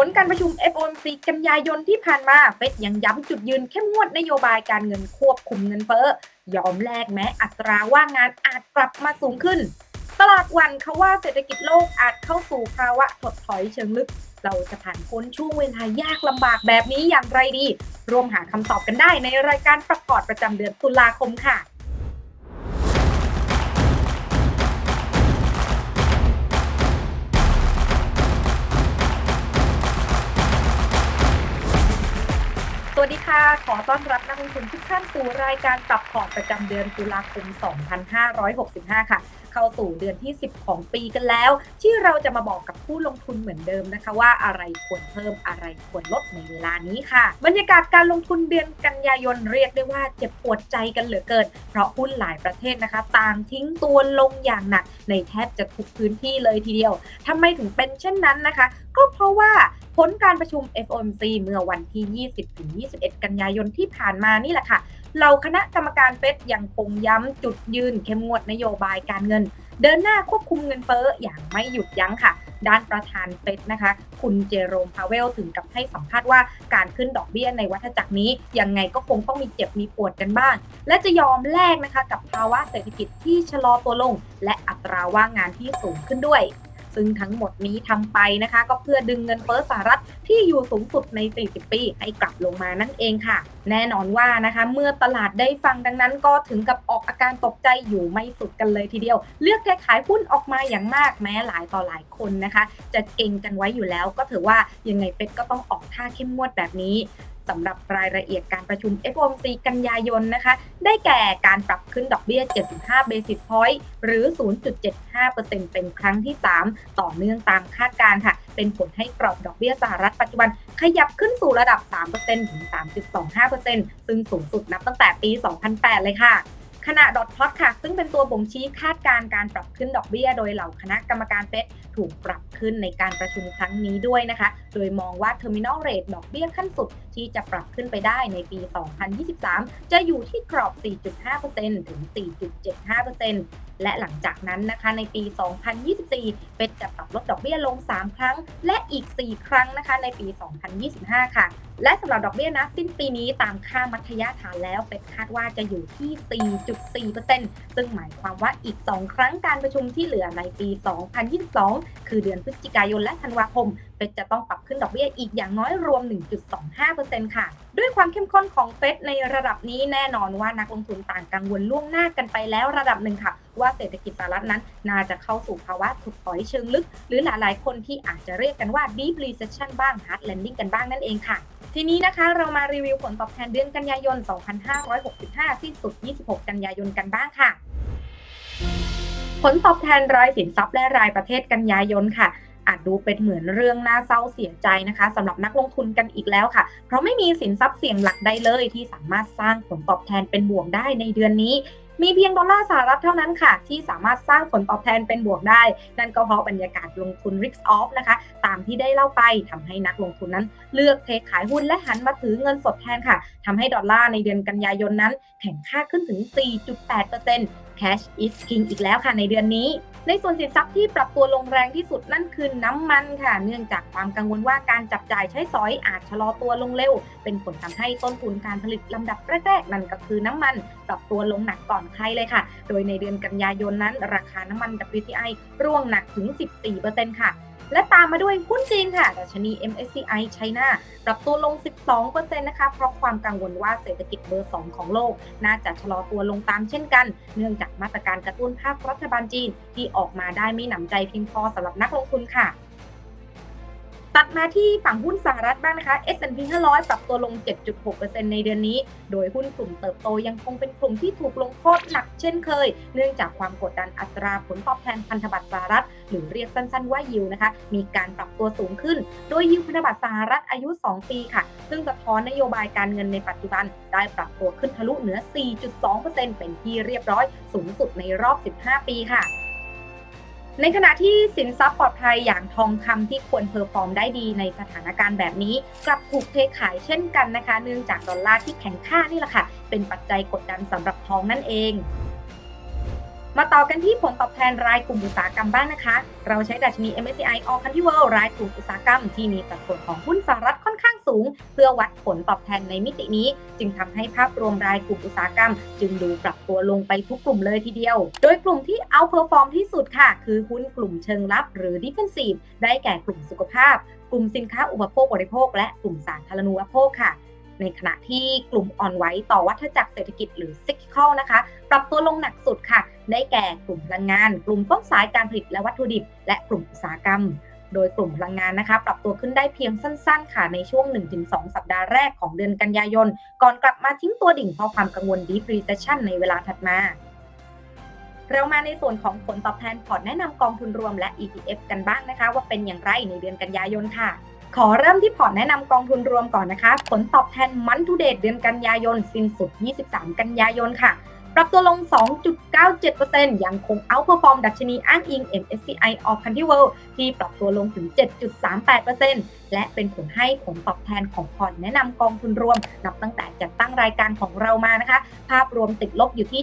ผลการประชุม FOMC กันยายนที่ผ่านมา เฟดยังย้ำจุดยืนเข้มงวดนโยบายการเงินควบคุมเงินเฟ้อ ยอมแลกแม้อัตราว่างงานอาจกลับมาสูงขึ้น ตลาดวันเขาว่าเศรษฐกิจโลกอาจเข้าสู่ภาวะถดถอยเชิงลึก เราจะผ่านพ้นช่วงเวลายากลำบากแบบนี้อย่างไรดีรวมหาคำตอบกันได้ในรายการประกอดประจำเดือนตุลาคมค่ะ ขอต้อนรับนักลงทุนทุกท่านสู่รายการปรับพอร์ตประจำเดือนตุลาคม 2565 ค่ะ เข้าสู่เดือนที่ 10 ของปีกันแล้ว ที่เราจะมาบอกกับผู้ลงทุนเหมือนเดิมนะคะ ว่าอะไรควรเพิ่มอะไรควรลดในเวลานี้ค่ะ บรรยากาศการลงทุนเดือนกันยายนเรียกได้ว่าเจ็บปวดใจกันเหลือเกิน เพราะหุ้นหลายประเทศนะคะ ต่างทิ้งตัวลงอย่างหนัก ในแทบจะทุกพื้นที่เลยทีเดียวทำไมถึงเป็นเช่นนั้นนะคะ ก็เพราะว่าผลการประชุม FOMC เมื่อวันที่ 20-21 กันยายนที่ผ่านมานี่แหละค่ะ เราคณะกรรมการเฟดยังคงย้ำจุดยืนเข้มงวดนโยบายการเงิน เดินหน้าควบคุมเงินเฟ้ออย่างไม่หยุดยั้งค่ะ ด้านประธานเฟดนะคะ คุณเจโรมพาเวลถึงกับให้สัมภาษณ์ว่าการขึ้นดอกเบี้ยในวัฏจักรนี้ ยังไงก็คงต้องมีเจ็บมีปวดกันบ้าง และจะยอมแลกนะคะกับภาวะเศรษฐกิจที่ชะลอตัวลง และอัตราว่างงานที่สูงขึ้นด้วย ซึ่งทั้งหมดนี้ทำไปนะคะ ก็เพื่อดึงเงินเฟ้อสหรัฐที่อยู่สูงสุดใน 40 ปี ให้กลับลงมานั่นเองค่ะ แน่นอนว่านะคะ เมื่อตลาดได้ฟังดังนั้นก็ถึงกับออกอาการตกใจอยู่ไม่สุดกันเลยทีเดียว เลือกเทขายหุ้นออกมาอย่างมากแม้หลายต่อหลายคนนะคะ จะเก่งกันไว้อยู่แล้วก็ถือว่ายังไงเฟดก็ต้องออกท่าเข้มงวดแบบนี้ สำหรับรายละเอียดการประชุม FOMC กันยายนนะคะ ได้แก่การปรับขึ้นดอกเบี้ย 75 basis point หรือ 0.75%เป็นครั้งที่ 3 ต่อเนื่องตามคาดการณ์ค่ะ เป็นผลให้กรอบดอกเบี้ยสหรัฐปัจจุบันขยับขึ้นสู่ระดับ 3%ถึง 3.25%ซึ่งสูงสุดนับตั้งแต่ปี 2008 เลยค่ะ ขณะดอทพลอตค่ะ ซึ่งเป็นตัวบ่งชี้คาดการณ์การปรับขึ้นดอกเบี้ย โดยเหล่าคณะกรรมการเฟดถูกปรับขึ้นในการประชุมครั้งนี้ด้วยนะคะ โดยมองว่า Terminal Rate ดอกเบี้ยขั้นสุดที่จะปรับขึ้นไปได้ในปี 2023 จะอยู่ที่กรอบ 4.5%ถึง 4.75%และหลังจากนั้นนะคะในปี 2024 เฟดจะปรับลดดอกเบี้ยลง 3 ครั้ง และอีก 4 ครั้งนะคะในปี 2025 ค่ะ และสำหรับดอกเบี้ยนะ สิ้นปีนี้ตามค่ามัธยฐานแล้วเฟดคาดว่าจะอยู่ที่ 4.4%ซึ่งหมายความว่าอีก 2 ครั้งการประชุมที่เหลือในปี 2022 คือเดือนพฤศจิกายนและธันวาคมเฟดจะต้องปรับขึ้นดอกเบี้ยอีกอย่างน้อยรวม 1.25%ค่ะ ด้วยความเข้มข้นของเฟดในระดับนี้แน่นอนว่านักลงทุนต่างกังวลล่วงหน้ากันไปแล้วระดับหนึ่งค่ะ ว่าเศรษฐกิจสหรัฐนั้น น่าจะเข้าสู่ภาวะถดถอยเชิงลึก หรือหลายๆ คนที่อาจจะเรียกกันว่า deep recession บ้าง hard landing กันบ้างนั่นเองค่ะ ทีนี้นะคะเรามารีวิวผลตอบแทนเดือนกันยายน 2565สิ้นสุด 26 กันยายนกันบ้างค่ะ ผลตอบแทนรายสินทรัพย์และรายประเทศกันยายนค่ะอาจดูเป็นเหมือนเรื่องน่าเศร้าเสียใจนะคะสำหรับนักลงทุนกันอีกแล้วค่ะ เพราะไม่มีสินทรัพย์เสี่ยงหลักใดเลยที่สามารถสร้างผลตอบแทนเป็นบวกได้ในเดือนนี้ มีเพียงดอลลาร์สหรัฐเท่านั้นค่ะ ที่สามารถสร้างผลตอบแทนเป็นบวกได้ นั่นก็เพราะบรรยากาศลงทุน risk off นะคะ ตามที่ได้เล่าไปทำให้นักลงทุนนั้น เลือกเทขายหุ้นและหันมาถือเงินสดแทนค่ะทำให้ดอลลาร์ในเดือนกันยายนนั้น แข็งค่าขึ้นถึง 4.8% cash is king อีกแล้วค่ะในเดือนนี้ ในส่วนสินทรัพย์ที่ปรับตัวลงแรงที่สุดนั่นคือน้ำมันค่ะ เนื่องจากความกังวลว่าการจับจ่ายใช้สอยอาจชะลอตัวลงเร็ว เป็นผลทำให้ต้นทุนการผลิตลำดับแรกๆนั่นก็คือน้ำมันปรับตัวลงหนักก่อนใครเลยค่ะ โดยในเดือนกันยายนนั้น ราคาน้ำมัน WTI ร่วงหนักถึง 14%ค่ะ และตามมาด้วยหุ้นจีนค่ะดัชนี MSCI China ปรับตัวลง 12%นะคะ เพราะความกังวลว่าเศรษฐกิจเบอร์ 2 ของโลก น่าจะชะลอตัวลงตามเช่นกัน เนื่องจากมาตรการกระตุ้นภาครัฐบาลจีน ที่ออกมาได้ไม่หนำใจเพียงพอสำหรับนักลงทุนค่ะ ตัดมาที่ฝั่งหุ้นสหรัฐบ้างนะคะ S&P 500 ปรับตัวลง 7.6%ในเดือนนี้ โดยหุ้นกลุ่มเติบโตยังคงเป็นกลุ่มที่ถูกลงโทษหนักเช่นเคย เนื่องจากความกดดันอัตราผลตอบแทนพันธบัตรสหรัฐ หรือเรียกสั้นๆว่ายิวนะคะ มีการปรับตัวสูงขึ้น โดยยิวพันธบัตรสหรัฐอายุ 2 ปีค่ะ ซึ่งสะท้อนนโยบายการเงินในปัจจุบัน ได้ปรับตัวขึ้นทะลุเหนือ 4.2%เป็นที่เรียบร้อย สูงสุดในรอบ 15 ปีค่ะ ในขณะที่สินทรัพย์ปลอดภัยอย่างทองคำที่ควรเพอร์ฟอร์มได้ดีในสถานการณ์แบบนี้ กลับถูกเทขายเช่นกันนะคะ เนื่องจากดอลลาร์ที่แข็งค่านี่แหละค่ะ เป็นปัจจัยกดดันสำหรับทองนั่นเอง มาต่อกันที่ผลตอบแทนรายกลุ่มอุตสาหกรรมบ้างนะคะ เราใช้ดัชนี MSCI All Country World รายกลุ่มอุตสาหกรรมที่มีสัดส่วนของหุ้นสหรัฐค่อนข้างสูง เพื่อวัดผลตอบแทนในมิตินี้ จึงทำให้ภาพรวมรายกลุ่มอุตสาหกรรม จึงดูปรับตัวลงไปทุกกลุ่มเลยทีเดียว โดยกลุ่มที่เอาเพอร์ฟอร์มที่สุดค่ะ คือหุ้นกลุ่มเชิงรับหรือ Defensive ได้แก่กลุ่มสุขภาพ กลุ่มสินค้าอุปโภคบริโภค และกลุ่มสาธารณูปโภคค่ะ ในขณะที่กลุ่มอ่อนไหวต่อวัฏจักรเศรษฐกิจหรือ cyclical นะคะ ปรับตัวลงหนักสุดค่ะ ได้แก่กลุ่มพลังงาน กลุ่มต้นสายการผลิตและวัตถุดิบ และกลุ่มอุตสาหกรรม โดยกลุ่มพลังงานนะคะ ปรับตัวขึ้นได้เพียงสั้นๆ ค่ะในช่วง 1-2 สัปดาห์แรกของเดือนกันยายน ก่อนกลับมาทิ้งตัวดิ่งเพราะความกังวล deep recession ในเวลาถัดมาเรามาในส่วนของผลตอบแทนพอร์ตแนะนำกองทุนรวมและ ETF กันบ้างนะคะ ว่าเป็นอย่างไรในเดือนกันยายนค่ะ ขอเริ่มที่พอร์ตแนะนำกองทุนรวมก่อนนะคะ ผลตอบแทนมันทูเดตเดือนกันยายน สิ้นสุด 23 กันยายนค่ะ ปรับตัวลง 2.97%ยังคงเอาเพอร์ฟอร์มดัชนีอ้างอิง MSCI All Country World ที่ปรับตัวลงถึง 7.38%และเป็นผลให้ผลตอบแทนของพอร์ตแนะนำกองทุนรวม นับตั้งแต่จัดตั้งรายการของเรามานะคะ ภาพรวมติดลบอยู่ที่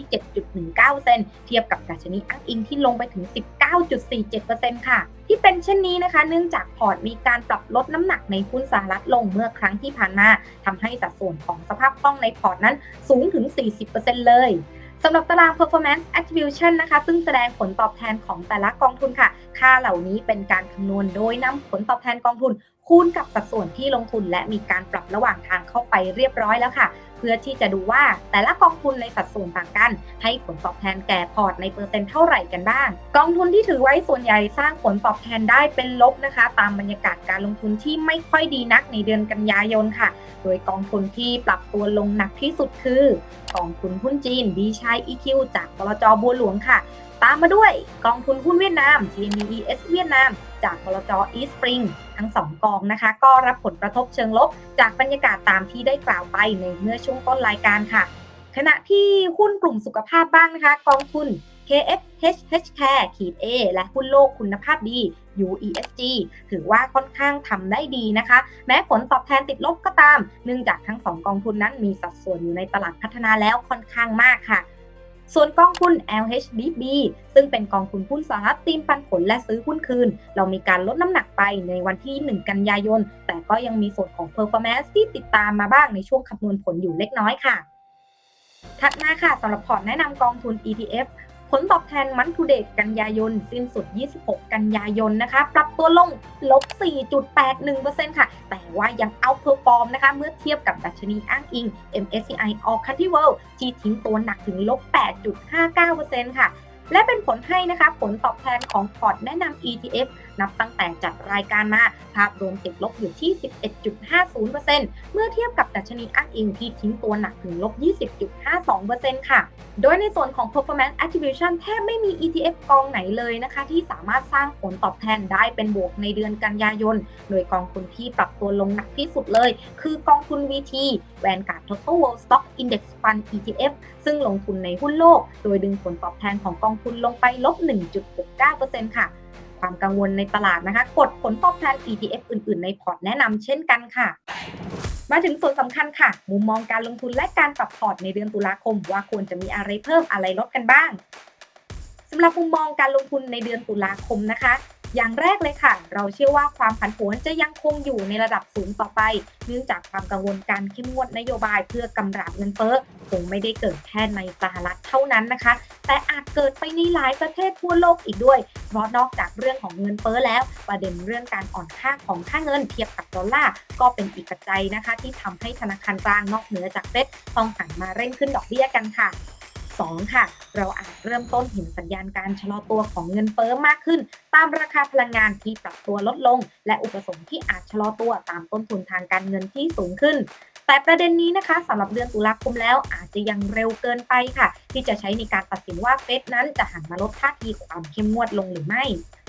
7.19%เทียบกับดัชนีอ้างอิงที่ลงไปถึง 19.47%ค่ะที่เป็นเช่นนี้นะคะ เนื่องจากพอร์ตมีการปรับลดน้ำหนักในหุ้นสหรัฐลงเมื่อครั้งที่ผ่านมาทำให้สัดส่วนของสภาพคล่องในพอร์ตนั้นสูงถึง 40%เลยสำหรับตาราง performance attribution นะคะ ซึ่งแสดงผลตอบแทนของแต่ละกองทุนค่ะ ค่าเหล่านี้เป็นการคำนวณโดยนำผลตอบแทนกองทุน คูณกับสัดส่วนที่ลงทุนและมีการปรับระหว่างทางเข้าไปเรียบร้อยแล้วค่ะ เพื่อที่จะดูว่าแต่ละกองทุนในสัดส่วนต่างกัน ให้ผลตอบแทนแก่พอร์ตในเปอร์เซ็นต์เท่าไหร่กันบ้าง กองทุนที่ถือไว้ส่วนใหญ่สร้างผลตอบแทนได้เป็นลบนะคะ ตามบรรยากาศการลงทุนที่ไม่ค่อยดีนักในเดือนกันยายนค่ะ โดยกองทุนที่ปรับตัวลงหนักที่สุดคือกองทุนหุ้นจีนดีชัย EQ จากบลจบัวหลวงค่ะ ตามมาด้วยกองทุนหุ้นเวียดนาม TMES เวียดนาม จากบลจ East Spring ทั้งสองกองนะคะ ก็รับผลกระทบเชิงลบ จากบรรยากาศตามที่ได้กล่าวไปในเมื่อช่วงต้นรายการค่ะ ขณะที่หุ้นกลุ่มสุขภาพบ้างนะคะ กองทุน KFH Care ขีด A และหุ้นโลกคุณภาพดี UESG ถือว่าค่อนข้างทำได้ดีนะคะ แม้ผลตอบแทนติดลบก็ตาม เนื่องจากทั้งสองกองทุนนั้นมีสัดส่วนอยู่ในตลาดพัฒนาแล้วค่อนข้างมากค่ะ ส่วนกองทุน LHBB ซึ่งเป็นกองทุนหุ้นสหรัฐตีมปันผลและซื้อหุ้นคืน เรามีการลดน้ำหนักไปในวันที่ 1 กันยายน แต่ก็ยังมีส่วนของ performance ที่ติดตามมาบ้างในช่วงคำนวณผลอยู่เล็กน้อยค่ะ ถัดมาค่ะสำหรับพอร์ตแนะนำกองทุน ETF ผลตอบแทนมันทูเดตกันยายน สิ้นสุด 26 กันยายนนะคะ ปรับตัวลงลบ 4.81%ค่ะ แต่ว่ายังเอาเพอร์ฟอร์มนะคะ เมื่อเทียบกับดัชนีอ้างอิง MSCI All Country World ที่ทิ้งตัวหนักถึงลบ 8.59%ค่ะ และเป็นผลให้นะคะ ผลตอบแทนของพอร์ตแนะนำ ETF นับตั้งแต่จัดรายการมา ภาพรวมติดลบอยู่ที่ 11.50%เมื่อเทียบกับดัชนีอ้างอิงที่ทิ้งตัวหนักถึงลบ 20.52%ค่ะ โดยในส่วนของ performance attribution แทบไม่มี ETF กองไหนเลยนะคะ ที่สามารถสร้างผลตอบแทนได้เป็นบวกในเดือนกันยายน โดยกองทุนที่ปรับตัวลงหนักที่สุดเลย คือกองทุน VT Vanguard Total World Stock Index Fund ETF ซึ่งลงทุนในหุ้นโลก โดยดึงผลตอบแทนของกองทุนลงไปลบ 1.69%ค่ะ ความกังวลในตลาดนะคะ กดผลตอบแทน ETF อื่น ๆ ในพอร์ตแนะนำเช่นกันค่ะ มาถึงส่วนสำคัญค่ะ มุมมองการลงทุนและการปรับพอร์ตในเดือนตุลาคม ว่าควรจะมีอะไรเพิ่มอะไรลดกันบ้างสำหรับมุมมองการลงทุนในเดือนตุลาคมนะคะ อย่างแรกเลยค่ะ เราเชื่อว่าความผันผวนจะยังคงอยู่ในระดับสูงต่อไป เนื่องจากความกังวลการเข้มงวดนโยบายเพื่อกำราบเงินเฟ้อคงไม่ได้เกิดแค่ในสหรัฐเท่านั้นนะคะ แต่อาจเกิดไปในหลายประเทศทั่วโลกอีกด้วย เพราะนอกจากเรื่องของเงินเฟ้อแล้ว ประเด็นเรื่องการอ่อนค่าของค่าเงินเทียบกับดอลลาร์ก็เป็นอีกปัจจัยนะคะ ที่ทำให้ธนาคารกลางนอกเหนือจากเฟดต้องหันมาเร่งขึ้นดอกเบี้ยกันค่ะ 2. ค่ะ เราอาจเริ่มต้นเห็นสัญญาณการชะลอตัวของเงินเฟ้อมากขึ้น ตามราคาพลังงานที่ปรับตัวลดลง และอุปสงค์ที่อาจชะลอตัวตามต้นทุนทางการเงินที่สูงขึ้นแต่ประเด็นนี้นะคะสำหรับเดือนตุลาคมแล้วอาจจะยังเร็วเกินไปค่ะ ที่จะใช้ในการตัดสินว่าเฟดนั้นจะหันมาลดท่าทีความเข้มงวดลงหรือไม่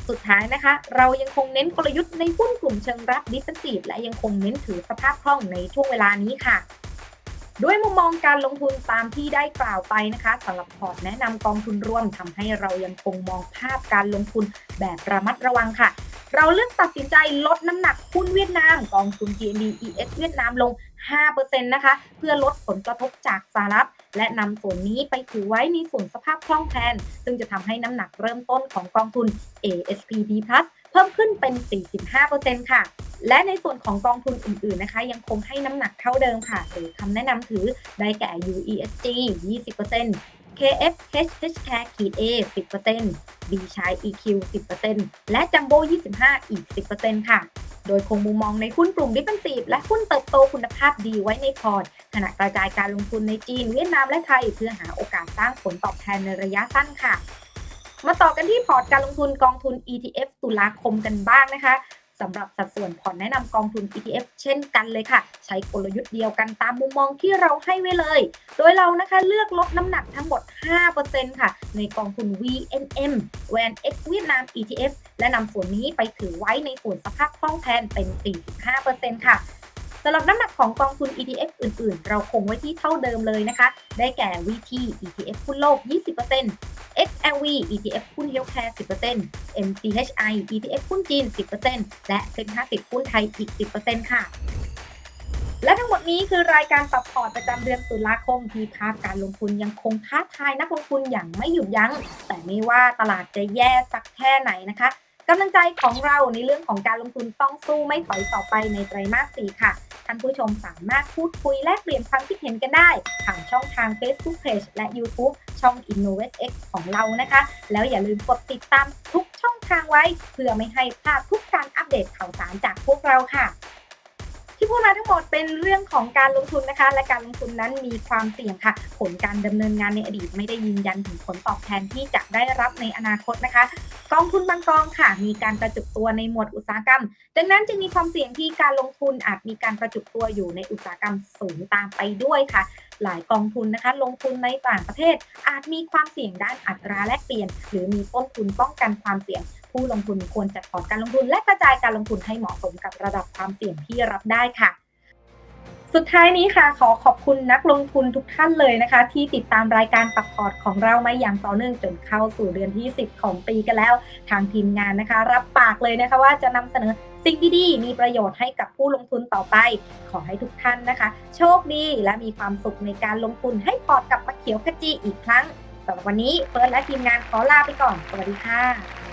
สุดท้ายนะคะ เรายังคงเน้นกลยุทธ์ในหุ้นกลุ่มเชิงรับดิฟเฟนซีฟและยังคงเน้นถือสภาพคล่องในช่วงเวลานี้ค่ะ ด้วยมุมมองการลงทุนตามที่ได้กล่าวไปนะคะสำหรับพอร์ตแนะนำกองทุนร่วมทำให้เรายังคงมองภาพการลงทุนแบบระมัดระวังค่ะ เราเลือกตัดสินใจลดน้ำหนักหุ้นเวียดนามกองทุน TMB ES เวียดนามลง 5%นะคะ เพื่อลดผลกระทบจากสหรัฐ และนำส่วนนี้ไปถือไว้ในส่วนสภาพคล่องแคลน ซึ่งจะทำให้น้ำหนักเริ่มต้นของกองทุน ASPD Plus เพิ่มขึ้นเป็น 45%ค่ะและในส่วนของกองทุนอื่น ๆ นะคะ ยังคงให้น้ำหนักเท่าเดิมค่ะหรือคำแนะนำถือได้แก่ UESG 20% KF HH Care ขีด A 10% B ชาย EQ 10%และ Jumbo 25 อีก 10%ค่ะ โดยคงมุมมองในหุ้นกลุ่ม Defensive และหุ้นเติบโตคุณภาพดีไว้ในพอร์ตขณะกระจายการลงทุนในจีน เวียดนามและไทย เพื่อหาโอกาสสร้างผลตอบแทนในระยะสั้นค่ะ มาต่อกันที่พอร์ตการลงทุนกองทุน ETF ตุลาคมกันบ้างนะคะ สำหรับสัดส่วนพอร์ตแนะนำกองทุน ETF เช่นกันเลยค่ะ ใช้กลยุทธ์เดียวกันตามมุมมองที่เราให้ไว้เลย โดยเรานะคะเลือกลดน้ำหนักทั้งหมด 5%ค่ะ ในกองทุน VNM WAN X เวียดนาม ETF และนำส่วนนี้ไปถือไว้ในส่วนสภาพคล่องแทนเป็น 45%ค่ะสำหรับน้ำหนักของกองทุน ETF อื่น ๆ เราคงไว้ที่เท่าเดิมเลยนะคะ ได้แก่ VT ETF หุ้นโลก 20% XLV ETF หุ้น Healthcare 10% MCHI ETF หุ้นจีน 10%และเซ็น50 หุ้นไทยอีก 10%ค่ะ และทั้งหมดนี้คือรายการปรับพอร์ตประจำเดือนตุลาคมที่ภาพการลงทุนยังคงท้าทายนักลงทุนอย่างไม่หยุดยัง้ง แต่ไม่ว่าตลาดจะแย่สักแค่ไหนนะคะ กำลังใจของเราในเรื่องของการลงทุนต้องสู้ไม่ถอยต่อไปในไตรมาสสี่ค่ะ ท่านผู้ชมสามารถพูดคุยแลกเปลี่ยนความคิดเห็นกันได้ ผ่านช่องทาง Facebook Page และ YouTube ช่อง InnovestX ของเรานะคะ แล้วอย่าลืมกดติดตามทุกช่องทางไว้ เพื่อไม่ให้พลาดทุกการอัปเดตข่าวสารจากพวกเราค่ะ ที่พูดมาทั้งหมดเป็นเรื่องของการลงทุนนะคะ และการลงทุนนั้นมีความเสี่ยงค่ะ ผลการดำเนินงานในอดีตไม่ได้ยืนยันถึงผลตอบแทนที่จะได้รับในอนาคตนะคะ กองทุนบางกองค่ะ มีการกระจุกตัวในหมวดอุตสาหกรรม ดังนั้นจึงมีความเสี่ยงที่การลงทุนอาจมีการกระจุกตัวอยู่ในอุตสาหกรรมสูงตามไปด้วยค่ะ หลายกองทุนนะคะ ลงทุนในต่างประเทศ อาจมีความเสี่ยงด้านอัตราแลกเปลี่ยน หรือมีต้นทุนป้องกันความเสี่ยง ผู้ลงทุนควรจัดพอร์ตการลงทุน และกระจายการลงทุนให้เหมาะสมกับระดับความเสี่ยงที่รับได้ค่ะ สุดท้ายนี้ค่ะ ขอขอบคุณนักลงทุนทุกท่านเลยนะคะ ที่ติดตามรายการปรับพอร์ตของเรามาอย่างต่อเนื่องจนเข้าสู่เดือนที่ 10 ของปีกันแล้ว ทางทีมงานนะคะ รับปากเลยนะคะว่าจะนำเสนอสิ่งดีๆ มีประโยชน์ให้กับผู้ลงทุนต่อไป ขอให้ทุกท่านนะคะ โชคดีและมีความสุขในการลงทุนให้พอร์ตกับมะเขียวขจีอีกครั้งสำหรับวันนี้เฟิร์นและทีมงานขอลาไปก่อน สวัสดีค่ะ